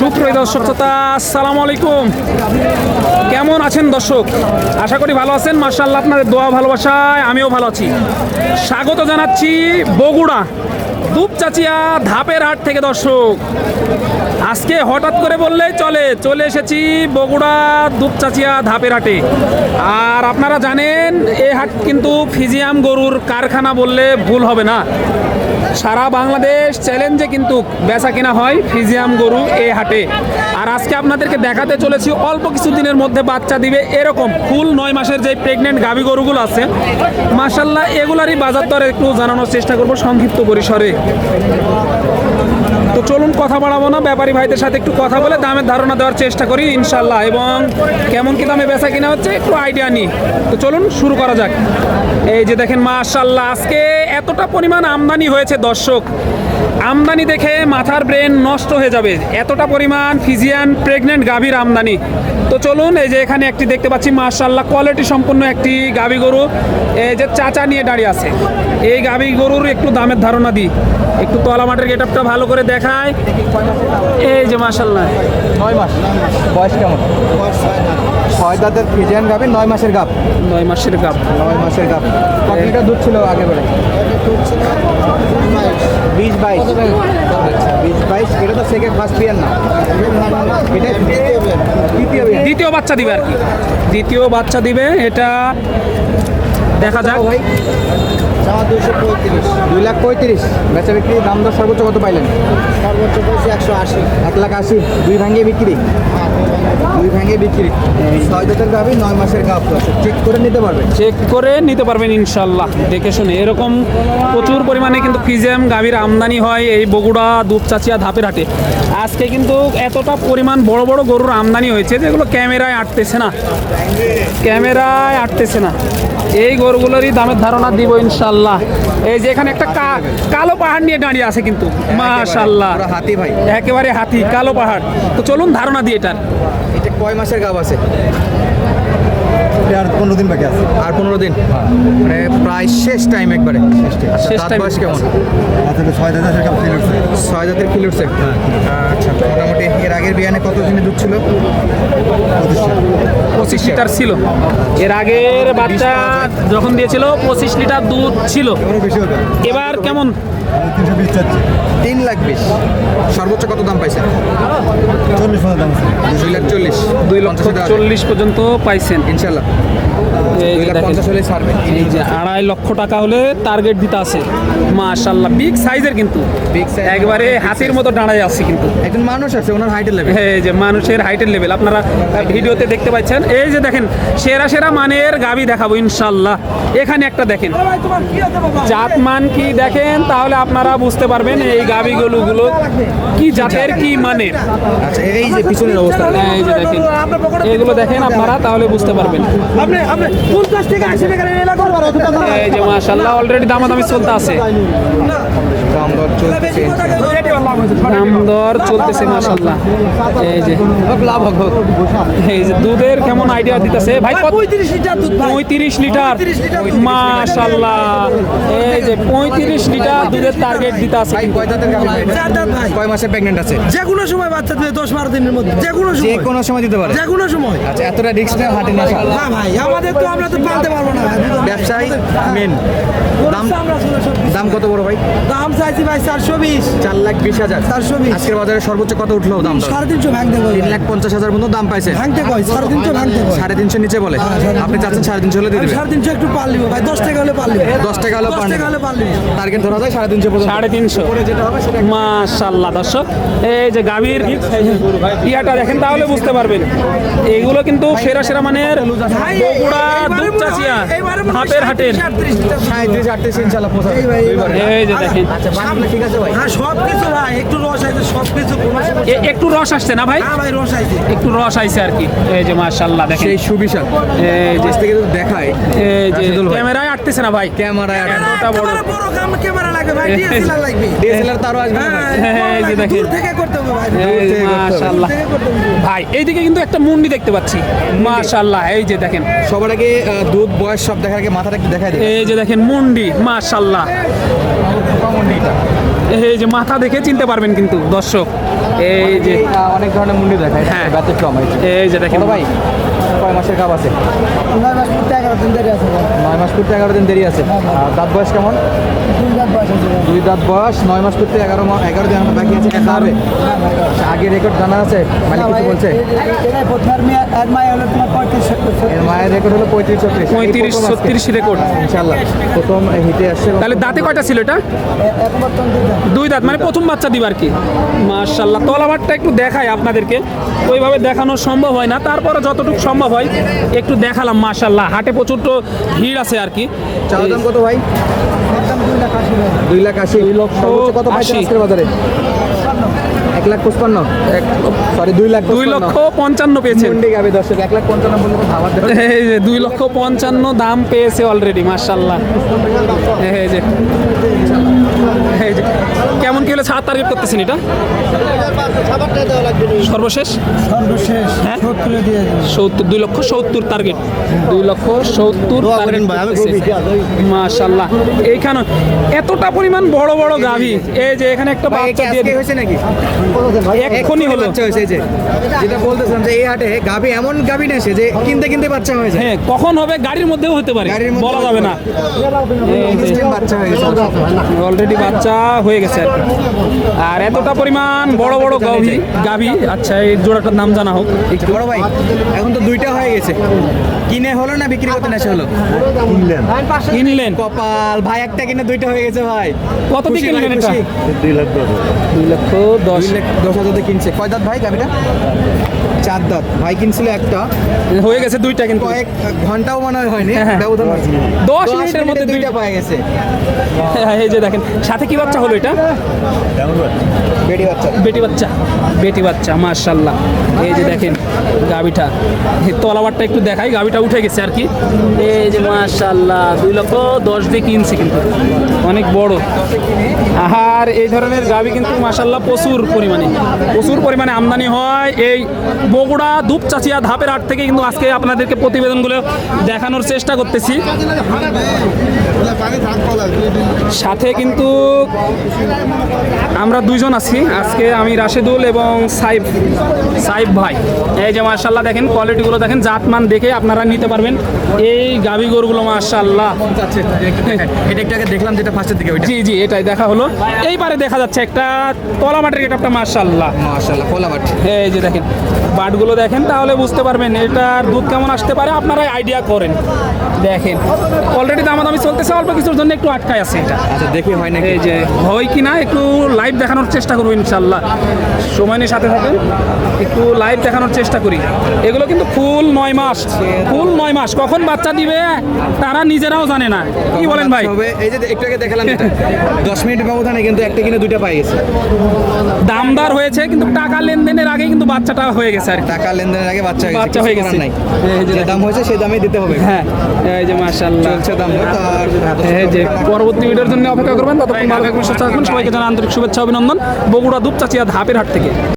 সুপ্রিয় দর্শক শ্রোতা, আসসালামু আলাইকুম। কেমন আছেন দর্শক? আশা করি ভালো আছেন। মার্শাল্লাহ আপনাদের দোয়া ভালোবাসায় আমিও ভালো আছি। স্বাগত জানাচ্ছি বগুড়া, দুপচাচিয়া ধাপের হাট থেকে দর্শক। আজকে হঠাৎ করে বললেই চলে চলে এসেছি বগুড়া দুপচাচিয়া ধাপের হাটে। আর আপনারা জানেন, এ হাট কিন্তু ফিজিয়াম গরুর কারখানা বললে ভুল হবে না। সারা বাংলাদেশ চ্যালেঞ্জে কিন্তু বেচা কেনা হয় ফিজিয়াম গরু এ হাটে। আর আজকে আপনাদেরকে দেখাতে চলেছি, অল্প কিছু দিনের মধ্যে বাচ্চা দিবে এরকম ফুল নয় মাসের যে প্রেগনেন্ট গাভী গরুগুলো আছে। মাসাল্লাহ এগুলারই বাজার দরে একটু জানানোর চেষ্টা করব সংক্ষিপ্ত পরিসরে। তো চলুন কথা বাড়াবো না। ব্যাপারী ভাইদের সাথে একটু কথা বলে দামের ধারণা দেওয়ার চেষ্টা করি ইনশাল্লাহ এবং কেমন কি দামে বেচা কিনা হচ্ছে একটু আইডিয়া নিই। তো চলুন শুরু করা যাক। এই যে দেখেন মাশাল্লাহ আজকে এতটা পরিমাণ আমদানি হয়েছে দর্শক। আমদানি দেখে মাথার ব্রেন নষ্ট হয়ে যাবে। এতটা পরিমাণ ফিজিয়ান প্রেগনেন্ট গাভীর আমদানি। তো চলুন, এই যে এখানে একটি দেখতে পাচ্ছি মাশাল্লাহ কোয়ালিটি সম্পন্ন একটি গাভী গরু। এই যে চাচা নিয়ে দাঁড়িয়ে আছে। এই গাভী গরুর একটু দামের ধারণা দিই। একটু তলা মাঠের গেট আপটা ভালো করে দেখায় এই যে মাশাল্লাহ নয় মাস। বয়স কেমন? ছয় দাঁতের ফিজিয়ান গাবে নয় মাসের গাব নয় মাসের গাভ নয় মাসের গাব কত লিটার দুধ ছিল আগে বলে বিশ বাইশ। আচ্ছা বিশ বাইশ। এটা তো সেকেন্ড ফার্স্ট ইয়ার না। এটা তৃতীয় দ্বিতীয় বাচ্চা দিবে আর কি। দ্বিতীয় বাচ্চা দিবে এটা দেখা যাক। ভাই আমার দুশো পঁয়ত্রিশ। দুই লাখ পঁয়ত্রিশ। বেচা বিক্রি দাম দর সর্বোচ্চ কত পাইলেন? সর্বোচ্চ পয়সা একশো আশি। এক লাখ আশি। দুই ভাঙ্গে বিক্রি। দুই ভাঙে বিক্রি। ছয় দাঁতের গাবি নয় মাসের গাব চেক করে নিতে পারবেন। চেক করে নিতে পারবেন ইনশাল্লাহ দেখে শুনে। এরকম প্রচুর পরিমাণে কিন্তু ফিজেম গাভীর আমদানি হয় এই বগুড়া দুপচাচিয়া ধাপের হাটে আজকে কিন্তু এতটা পরিমাণ বড় বড় গরুর আমদানি হয়েছে যেগুলো ক্যামেরায় আটতেছে না। ক্যামেরায় আটতেছে না। এই গরুগুলোরই দামের ধারণা দিব ইনশাল্লাহ এই যে এখানে একটা কালো পাহাড় নিয়ে দাঁড়িয়ে আছে কিন্তু। মাশাল্লাহ হাতি ভাই। একেবারে হাতি কালো পাহাড়। তো চলুন ধারণা দিয়ে এটার। এটা কয় মাসের গাব আছে? আর পনেরো দিন বাকি আছে। আর পনেরো দিন? মানে প্রায় শেষ টাইম একবারে। আচ্ছা, শেষ দাঁত time। বয়স কেমন? আসলে ছয় হাজার টাকা ফিল উঠছে ছয় জাতের কিলো উঠছে আচ্ছা মোটামুটি এর আগের বিয়ানে কত দিনে দুধ ছিল? পঁচিশ লিটার। ছিল। এর আগের বাচ্চা যখন দিয়েছিল পঁচিশ লিটার দুধ ছিল। এবার কেমন? তিনশো তিন লাখ বিশ। সর্বোচ্চ কত দাম পাইছে চল্লিশ দাম দুই লাখ চল্লিশ। দুই লক্ষ। চল্লিশ পর্যন্ত পাইছেন। ইনশাল্লাহ। আড়াই লক্ষ টাকা হলে টার্গেট দিতে আছে। মাশাল্লাহ বিগ সাইজের কিন্তু। একবারে হাতির মতো দাঁড়ায় আছে কিন্তু। একজন মানুষ আছে ওনার হাইটের লেভেল এই যে মানুষের হাইটের লেভেল আপনারা ভিডিওতে দেখতে পাচ্ছেন। এই যে দেখেন সেরা সেরা মানের গাবি দেখাবো ইনশাল্লাহ এখানে একটা দেখেন। জাত মান কি দেখেন? তাহলে আপনারা বুঝতে পারবেন এই গাবিগুলোগুলো কি জাতের কি মানের। আচ্ছা এই যে পিছনের অবস্থা। এই যে দেখেন। এগুলো দেখেন আপনারা তাহলে বুঝতে পারবেন। এই যে মাশাআল্লাহ অলরেডি দামাদামি চলতে আছে। দাম দর চলতেছে দাম দর চলতেছে মাশাল্লাহ এই যে হোক লাভ হোক হোক। এই যে দুধের কেমন আইডিয়া দিতেছে? ভাই পঁয়ত্রিশ লিটার দুধ ভাই। পঁয়ত্রিশ লিটার? 35 লিটার। মাশাল্লাহ এই যে পঁয়ত্রিশ লিটার দুধের টার্গেট দিতে আছে ভাই কয় দাঁতের গাভী? চার দাঁত ভাই। কয় মাসে প্রেগনেন্ট আছে? যে কোনো সময় বাচ্চা দিবে দশ বারো দিনের মধ্যে যে কোনো যে সময়। কোনো সময় দিতে পারে। যে কোনো সময়। আচ্ছা এতটা রিস্ক নেওয়া হাটে না না ভাই আমাদের তো আমরা তো পালতে পারব না ভাই। ব্যবসায়ী মেন দাম আমরা ষোলো সব দাম কত বড় ভাই? দাম চাইছি ভাই চারশো বিশ। চার লাখ বিশ হাজার চারশো বিশ আজকের বাজারে সর্বোচ্চ কত উঠল দাম সাড়ে তিনশো ভাঙতে কয় তিন লাখ পঞ্চাশ হাজার মতো দাম পাইছে ভাঙতে কয় সাড়ে তিনশো ভাঙতে কয় সাড়ে তিনশো নিচে বলে আপনি চাচ্ছেন সাড়ে তিনশো হলে দিয়ে আমি সাড়ে তিনশো একটু পার লিবো ভাই দশ টাকা হলে পার লিবো দশ টাকা হলেও পার টাকা হলে পার লিবো টার্গেট ধরা যায় সাড়ে তিনশো পর্যন্ত সাড়ে তিনশো যেটা হবে সেটা মাশাল্লাহ দর্শক এই যে গাভীর ইয়াটা দেখেন তাহলে বুঝতে পারবেন এগুলো কিন্তু সেরা সেরা মানের বগুড়া মনে হয়- দুপচাচিয়া হাটের হাটের 37 লিটার দুধ। সাঁত্রিশ আটত্রিশ ইনশাল্লাহ। এই যে দেখেন আচ্ছা ঠিক আছে ভাই হ্যাঁ সব কিছু ভাই একটু রস আছে সব কিছু কোনো সমস্যা এ- একটু রস আসছে না ভাই? ভাই রস আছে একটু রস আইছে আর কি। এই যে মাশাল্লাহ দেখেন। সেই সুবিশাল। এই যে থেকে যদি দেখায় এই যে ক্যামেরায় আটতেছে না ভাই? ক্যামেরায় বড়। বড় কাম ক্যামেরা লাগবে ভাই ডিএসএলআর লাগবে। ডিএসএলআর তারও আসবে না ভাই। হ্যাঁ, এই যে দেখেন। দূর থেকে করতে হবে ভাই এইদিকে কিন্তু একটা মুন্ডি দেখতে পাচ্ছি। মাশাল্লাহ এই যে দেখেন। সবার আগে আহ, দুধ বয়স সব দেখার আগে মাথাটা একটু এই যে দেখেন মুন্ডি মাশাল্লাহ এই যে মাথা দেখে চিনতে পারবেন কিন্তু দর্শক। এই যে অনেক ধরনের মুন্ডি দেখায় হ্যাঁ। ব্যতিক্রম হয়েছে। এই যে দেখেন। ভাই কয় মাসের কাপ আছে? নয় মাস পড়তে এগারো দিন দেরি আছে নয় মাস করতে এগারো দিন দেরি আছে। আর দাঁত বয়স কেমন? তিন রাত বয়স আছে দুই দাঁত বয়স নয় মাস করতে এগারো মা- এগারো দিন বাকি আছে হবে। আগে রেকর্ড জানা আছে মালিক কিছু বলছে? এটাই প্রথম এক মায় হলো তোমার পঁয়ত্রিশ রেকর্ড হলো পঁয়ত্রিশ ছত্রিশ। পঁয়ত্রিশ ছত্রিশ রেকর্ড ইনশাল্লাহ প্রথম হিটে আসছে তাহলে দাঁতে কয়টা ছিল এটা? দুই দাঁত। মানে প্রথম বাচ্চা দিবার কি। মার্শাল্লাহ তলাবারটা একটু দেখাই আপনাদেরকে। ওইভাবে দেখানো সম্ভব হয় না তারপরে যতটুকু সম্ভব হয় একটু দেখালাম মার্শাল্লাহ হাটে প্রচুর তো ভিড় আছে আর কি। চাওয়া দাম কত ভাই? দুই লাখ আশি। দুই লাখ আশি লক্ষ কত পাইছেন। আজকের বাজারে? এক লাখ পঁচপান্ন? এক সরি দুই লাখ দুই লক্ষ পঞ্চান্ন পেয়েছে দর্শক এক লাখ পঞ্চান্ন এই যে দুই লক্ষ পঞ্চান্ন দাম পেয়েছে অলরেডি মার্শাল্লাহ এই যে। কেমন কি হলে ছাড় টার্গেট করতেছেন এটা? সর্বশেষ? সর্বশেষ হ্যাঁ? সত্তরে দুই লক্ষ সত্তর টার্গেট দুই লক্ষ সত্তর টার্গেট মাশাল্লাহ এইখানে এতটা পরিমাণ বড় বড় গাভী। এই যে এখানে একটা বাচ্চা দিয়ে হয়েছে নাকি? এখনই হলো। বাচ্চা হয়েছে এই যে। যেটা বলতেছিলাম যে এই হাটে গাভি এমন গাভি না যে কিনতে কিনতে বাচ্চা হয়ে যায়। হ্যাঁ কখন হবে গাড়ির মধ্যেও হতে পারে বলা যাবে না। বাচ্চা হয়ে গেছে। অলরেডি বাচ্চা হয়ে গেছে। আর কি আর এতটা পরিমাণ বড় বড় গাভী গাভী আচ্ছা এই জোড়াটার নাম জানা হোক। বড় ভাই এখন তো দুইটা হয়ে গেছে। কিনে হলো না বিক্রি করতে নেশা হলো? কিনলেন। কিনলেন। কপাল ভাই একটা কিনে দুইটা হয়ে গেছে ভাই। কত দিয়ে কিনলেন এটা? খুশি? দুই লাখ দশ দুই লক্ষ দশ। দুই লাখ দশ হাজার দিয়ে কিনছে। কয় দাঁত ভাই গাভিটা? চার দাঁত। ভাই কিনছিল একটা। হয়ে গেছে দুইটা কিন্তু। কয়েক ঘন্টাও মনে হয় হয়নি। হ্যাঁ, হ্যাঁ। ব্যবধান হয়েছে। দশ দশ মিনিটের মধ্যে দুইটা পাওয়া গেছে। হ্যাঁ, এই যে দেখেন। সাথে কি বাচ্চা হলো এটা? কেমন ভাই বেডি বাচ্চা? বেটি বাচ্চা। বেটি বাচ্চা মার্শাল্লাহ এই যে দেখেন গাবিটা তলাবারটা একটু দেখাই গাবিটা উঠে গেছে আর কি। এই যে মার্শাল্লাহ দুই লক্ষ দশ দিয়ে কিনছে কিন্তু। অনেক বড়। আর এই ধরনের গাবি কিন্তু মার্শাল্লাহ প্রচুর পরিমাণে। প্রচুর পরিমাণে আমদানি হয়। এই বগুড়া ধূপচাচিয়া ধাপের হাট থেকে কিন্তু আজকে আপনাদেরকে প্রতিবেদনগুলো দেখানোর চেষ্টা করতেছি। সাথে কিন্তু আমরা দুইজন আছি। আজকে আমি রাশেদুল এবং সাইফ সাইফ ভাই। এই যে মার্শাল্লাহ দেখেন কোয়ালিটিগুলো দেখেন জাতমান দেখে আপনারা নিতে পারবেন। এই গাভি গরুগুলো মার্শাল্লাহ এটা একটু আগে দেখলাম যেটা ফার্স্টের দিকে জি জি এটাই দেখা হলো। এইবারে দেখা যাচ্ছে একটা তলা মাটির গেটআপটা মার্শাল্লাহ মাশাআল্লাহ খোলা বাট এই যে দেখেন বাটগুলো দেখেন তাহলে বুঝতে পারবেন এটার দুধ কেমন আসতে পারে আপনারা আইডিয়া করেন। দেখেন অলরেডি দামাদামি চলতেছে অল্প কিছুর জন্য একটু আটকায় আছে এটা। আচ্ছা দেখি হয় নাকি। এই যে হয় কি না একটু লাইভ দেখানোর চেষ্টা করব ইনশাল্লাহ। সময় নিয়ে সাথে থাকেন। একটু লাইভ দেখানোর চেষ্টা করি। এগুলো কিন্তু ফুল নয় মাস। ফুল নয় মাস। কখন বাচ্চা দিবে তারা নিজেরাও জানে না। কি বলেন ভাই? এই যে একটু আগে দেখালাম দশ মিনিট ব্যবধানে কিন্তু একটা কিনে দুইটা পাই গেছে। দামদার হয়েছে কিন্তু টাকা লেনদেনের আগে কিন্তু বাচ্চাটা হয়ে গেছে আর টাকা লেনদেনের আগে বাচ্চা বাচ্চা হয়ে গেছে। নাই। যে দাম হয়েছে সেই দামে দিতে হবে। হ্যাঁ এই যে মাশাল্লাহ চলছে দাম। এই যে পরবর্তী ভিডিওর জন্য অপেক্ষা করবেন। ততক্ষণ ভালো থাকবেন সুস্থ থাকবেন সবাইকে জানা আন্তরিক শুভেচ্ছা অভিনন্দন। বগুড়া দুপচাচিয়া ধাপের হাট থেকে।